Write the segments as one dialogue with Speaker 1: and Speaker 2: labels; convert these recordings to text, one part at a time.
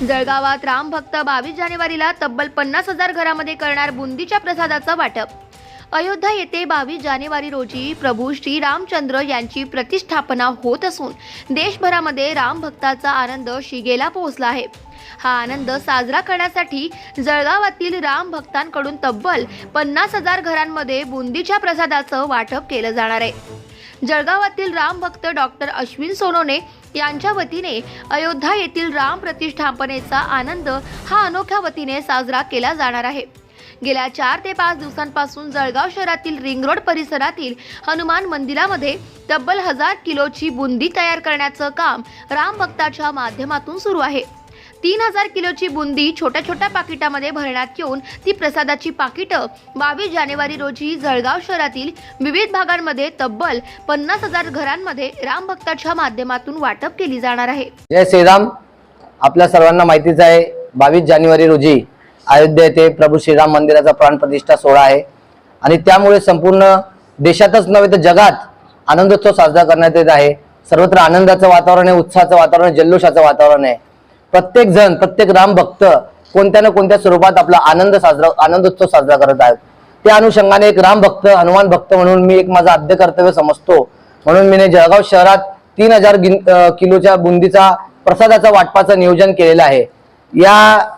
Speaker 1: जळगावात राम भक्त बावीस जानेवारीला तब्बल पन्नास हजार घरामध्ये करणार बुंदीच्या प्रसादाचं वाटप. अयोध्या येथे बावीस जानेवारी रोजी प्रभू श्री रामचंद्र यांची प्रतिष्ठापना होत असून देशभरामध्ये राम भक्ताचा आनंद शिगेला पोहोचला आहे. हा आनंद साजरा करण्यासाठी जळगावातील राम भक्तांकडून तब्बल पन्नास हजार घरांमध्ये बुंदीच्या प्रसादाचं वाटप केलं जाणार आहे. जळगावातील राम भक्त डॉक्टर अश्विन सोनोने यांच्या वतीने अयोध्या येथील राम प्रतिष्ठापनेचा आनंद हा अनोख्या वतीने साजरा केला जाणार आहे. गेल्या चार ते पाच दिवसांपासून जळगाव शहरातील रिंग रोड परिसरातील हनुमान मंदिरामध्ये तब्बल हजार किलोची बुंदी तयार करण्याचं काम राम भक्ताच्या माध्यमातून सुरू आहे. तीन हजार किलोची बुंदी छोट्या छोट्या पाकिटामध्ये भरण्यात येऊन ती प्रसादाची पाकिटं बावीस जानेवारी रोजी जळगाव शहरातील विविध भागांमध्ये तब्बल पन्नास हजार घरांमध्ये रामभक्ताच्या माध्यमातून वाटप केली जाणार आहे.
Speaker 2: जय श्रीराम. आपल्या सर्वांना माहितीच आहे बावीस जानेवारी रोजी अयोध्या येथे प्रभू श्रीराम मंदिराचा प्राणप्रतिष्ठा सोहळा आहे. आणि त्यामुळे संपूर्ण देशातच नव्हे तर जगात आनंदोत्सव साजरा करण्यात येत आहे. सर्वत्र आनंदाचं वातावरण आहे उत्साहाचं वातावरण जल्लोषाचं वातावरण आहे. प्रत्येक जण प्रत्येक राम भक्त कोणत्या ना कोणत्या स्वरूपात आपला आनंद साजरा आनंदोत्सव साजरा करत आहेत. त्या अनुषंगाने एक राम भक्त हनुमान भक्त म्हणून मी एक माझं आद्य कर्तव्य समजतो. म्हणून मी जळगाव शहरात तीन हजार किलोच्या बुंदीचा प्रसादाचा वाटपाचं नियोजन केलेलं आहे. या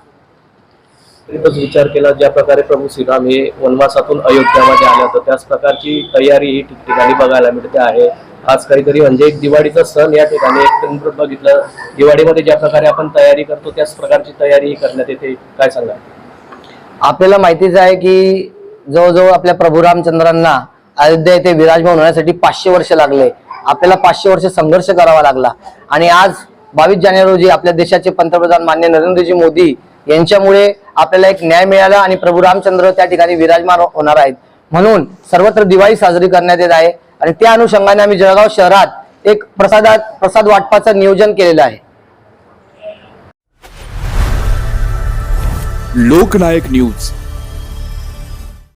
Speaker 3: विचार केला ज्या प्रकारे प्रभू श्रीराम हे वनवासातून अयोध्यामध्ये आले होते त्याच प्रकारची तयारी ही ठिकठिकाणी बघायला मिळते आहे. आज काहीतरी म्हणजे एक दिवाळीचा सण या ठिकाणी. एक बघितलं दिवाळीमध्ये ज्या प्रकारे आपण तयारी करतो त्याच प्रकारची तयारी करण्यात येते. काय सांगा
Speaker 2: आपल्याला माहितीच आहे की जवळजवळ आपल्या प्रभू रामचंद्रांना अयोध्या येथे विराजमान होण्यासाठी पाचशे वर्ष लागले. आपल्याला पाचशे वर्ष संघर्ष करावा लागला. आणि आज बावीस जानेवारी रोजी आपल्या देशाचे पंतप्रधान मान्य नरेंद्रजी मोदी यांच्यामुळे आपल्याला एक न्याय मिळाला आणि प्रभू रामचंद्र त्या ठिकाणी विराजमान होणार आहेत. म्हणून सर्वत्र दिवाळी साजरी करण्यात येत आहे. आणि त्या अनुषंगाने आम्ही जळगाव शहरात एक प्रसादात प्रसाद वाटपाचं नियोजन केलेलं आहे.
Speaker 4: लोकनायक न्यूज.